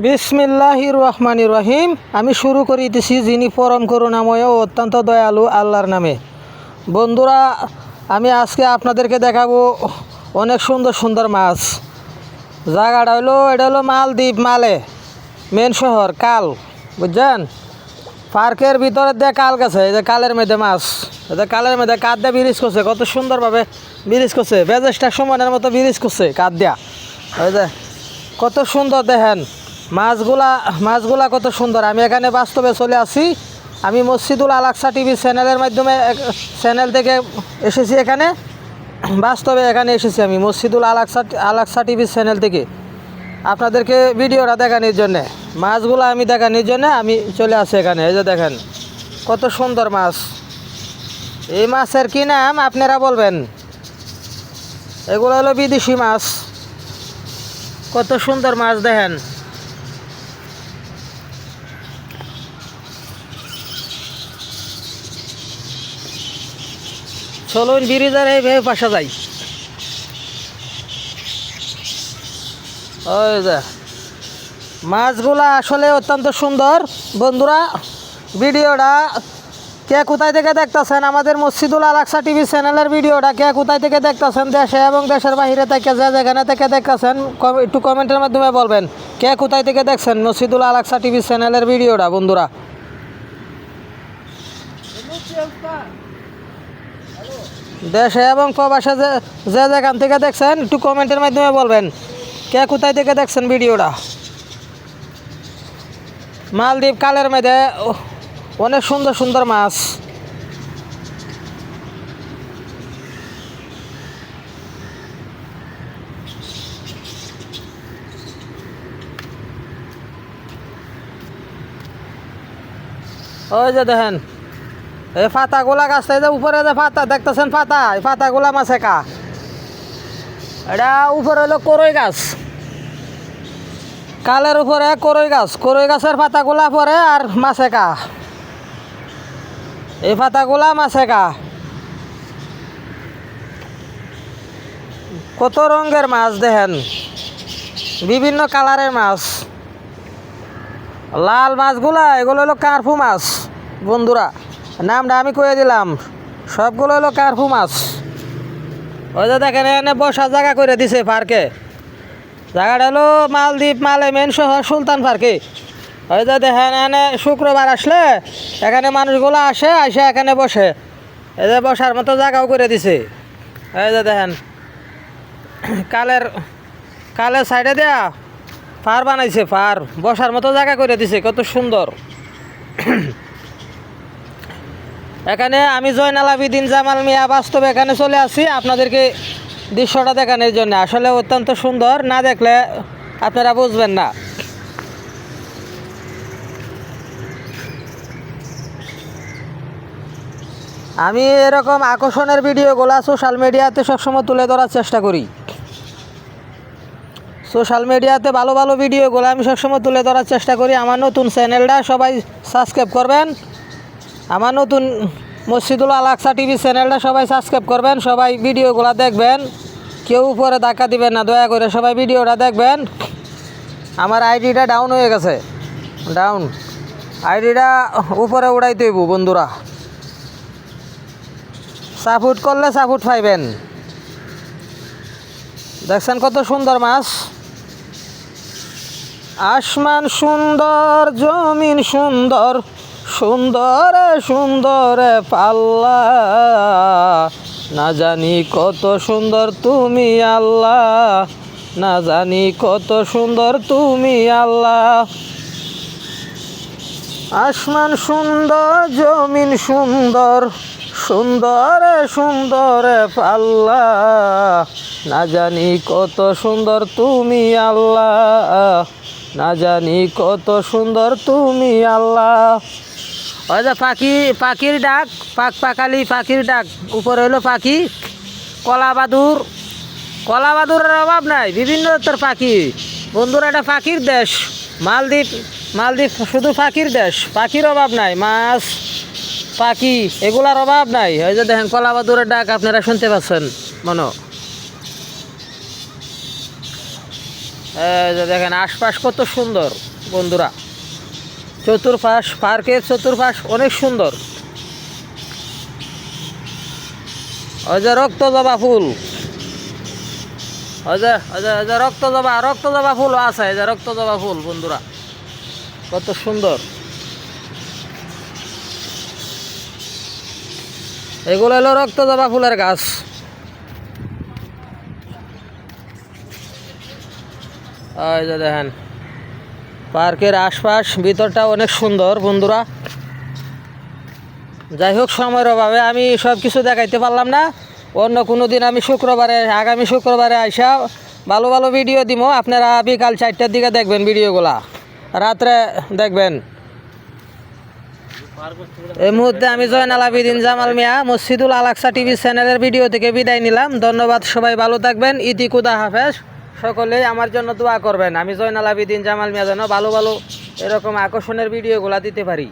বিসমিল্লাহির রহমানির রহিম আমি শুরু করিতেছি যিনি পরম করুণাময় ও অত্যন্ত দয়ালু আল্লাহর নামে। বন্ধুরা, আমি আজকে আপনাদেরকে দেখাবো অনেক সুন্দর সুন্দর মাছ। জায়গাটা হলো, এটা হলো মালদ্বীপ মালে মেন শহর, কাল, বুঝছেন? পার্কের ভিতরে দিয়ে কাল গেছে, এই যে কালের মধ্যে মাছ। যে কালের মধ্যে কাঠ দিয়ে ব্রিজ করছে, কত সুন্দরভাবে ব্রিজ করছে। বেজেসটা সমানের মতো ব্রিজ করছে কাঠ দিয়া। ওই যে কত সুন্দর দেখেন। মাছগুলা মাছগুলা কত সুন্দর। আমি এখানে বাস্তবে চলে আসি। আমি মসজিদুল আলাকসা টিভি চ্যানেলের মাধ্যমে চ্যানেল থেকে এসেছি এখানে। বাস্তবে এখানে এসেছি আমি, মসজিদুল আলাকসা আলাকসা টিভি চ্যানেল থেকে। আপনাদেরকে ভিডিওটা দেখানোর জন্যে, মাছগুলো আমি দেখানোর জন্যে আমি চলে আসি এখানে। এই যে দেখেন, কত সুন্দর মাছ। এই মাছের কি নাম, আপনারা বলবেন? এগুলো হলো বিদেশি মাছ। কত সুন্দর মাছ দেখেন। চলুন ব্রিজের এই ভেবে পাশে যাই। ওই যে, মাছগুলা আসলে অত্যন্ত সুন্দর। বন্ধুরা, ভিডিওটা কে কোথায় থেকে দেখতেছেন আমাদের মসজিদুল আলাকসা টিভি চ্যানেলের ভিডিওটা কে কোথায় থেকে দেখতেছেন দেশে এবং দেশের বাইরে থেকে, যে যেখানে থেকে দেখতেছেন একটু কমেন্টের মাধ্যমে বলবেন, কে কোথায় থেকে দেখছেন মসজিদুল আলাকসা টিভি চ্যানেলের ভিডিওটা, বন্ধুরা? দেশে এবং প্রবাসে যে যে যেখান থেকে দেখছেন, একটু কমেন্টের মাধ্যমে বলবেন, কে কোথায় থেকে দেখছেন ভিডিওটা? মালদ্বীপ, কালের মেয়েদে অনেক সুন্দর সুন্দর মাছ। ওই যে দেখেন এই পাতাগুলা গাছ এই যে উপরে যে পাতা দেখতেছেন পাতা এই পাতাগুলা মাছে কা? এটা উপরে হলো করই গাছ। কালের উপরে করই গাছ। করই গাছের পাতাগুলা পরে আর মাছে কা? এই পাতাগুলা মাছে কা? কত রঙের মাছ দেখেন? বিভিন্ন কালারের মাছ। লাল মাছগুলা, এগুলো হলো কার্ফু মাছ, বন্ধুরা। নামটা আমি কয়ে দিলাম। সবগুলো হলো কার্ফু মাছ। ওই যে দেখেন, এখানে বসার জায়গা করে দিছে পার্কে। জায়গাটা হলো মালদ্বীপ, মালে মেন শহর, সুলতান পার্কে। ওই যে দেখেন, এখানে শুক্রবার আসলে এখানে মানুষগুলো আসে আসে এখানে বসে। এই যে বসার মতো জায়গাও করে দিছে। এই যে দেখেন, কালের কালের সাইডে দেয়া ফার বানাইছে, ফার। বসার মতো জায়গা করে দিছে, কত সুন্দর। এখানে আমি জয়নাল আবিদিন জামাল মিয়া বাস্তবে এখানে চলে আসি। আপনাদেরকে দৃশ্যটা দেখানোর জন্য। আসলে অত্যন্ত সুন্দর, না দেখলে আপনারা বুঝবেন না। আমি এরকম আকর্ষণের ভিডিওগুলো সোশ্যাল মিডিয়াতে সবসময় তুলে ধরার চেষ্টা করি। সোশ্যাল মিডিয়াতে ভালো ভালো ভিডিওগুলো আমি সবসময় তুলে ধরার চেষ্টা করি। আমার নতুন চ্যানেলটা সবাই সাবস্ক্রাইব করবেন। আমার নতুন মসজিদুল আলাকসা টিভি চ্যানেলটা সবাই সাবস্ক্রাইব করবেন, সবাই ভিডিওগুলো দেখবেন। কেউ উপরে ধাক্কা দিবেন না, দয়া করে সবাই ভিডিওটা দেখবেন। আমার আইডিটা ডাউন হয়ে গেছে। ডাউন আইডিটা উপরে উড়াই হইব বন্ধুরা। সাপোর্ট করলে সাপোর্ট পাইবেন। দেখছেন কত সুন্দর মাছ? আসমান সুন্দর, জমিন সুন্দর। সুন্দর সুন্দর পাল্লা। না জানি কত সুন্দর তুমি আল্লাহ। না জানি কত সুন্দর তুমি আল্লাহ। আসমান সুন্দর, জমিন সুন্দর সুন্দর সুন্দর পাল্লা। না জানি কত সুন্দর তুমি আল্লাহ। না জানি কত সুন্দর তুমি আল্লাহ। ওই যে পাখি, পাখির ডাক, পাক পাকালি পাখির ডাক। উপরে হলো পাখি, কলা বাদুর। কলা বাদুরের অভাব নাই, বিভিন্ন তোর পাখি। বন্ধুরা, এটা পাখির দেশ। মালদ্বীপ মালদ্বীপ শুধু পাখির দেশ, পাখির অভাব নাই, মাছ, পাখি, এগুলার অভাব নাই। ওই যে দেখেন, কলা বাদুরের ডাক আপনারা শুনতে পাচ্ছেন, মনো। দেখেন, আশপাশ কত সুন্দর, বন্ধুরা। চতুর্পাশ, পার্কের চতুর্পাশ অনেক সুন্দর। যে রক্ত জবা ফুল। ওই যে রক্ত জবা রক্ত জবা ফুল আছে, এই যে রক্ত জবা ফুল, বন্ধুরা। কত সুন্দর। এগুলো হলো রক্ত জবা ফুলের গাছ। যে দেখেন। পার্কের আশপাশ ভিতরটা অনেক সুন্দর বন্ধুরা। যাই হোক, সময়ের অভাবে আমি সব কিছু দেখাইতে পারলাম না। অন্য কোনো দিন আমি শুক্রবারে, আগামী শুক্রবারে আইসা ভালো ভালো ভিডিও দিব আপনারা বিকাল চারটার দিকে দেখবেন ভিডিওগুলা। রাত্রে দেখবেন। এই মুহূর্তে আমি জয়নাল আবিদিন জামাল মিয়া, মসজিদুল আলাকসা টিভি চ্যানেলের ভিডিও থেকে বিদায় নিলাম। ধন্যবাদ, সবাই ভালো থাকবেন। ইতি কুদা হাফেজ। সকলেই আমার জন্য দোয়া করবেন। আমি জয়নাল আবিদিন জামাল মিয়া যেন ভালো ভালো এরকম আকর্ষণের ভিডিওগুলো দিতে পারি।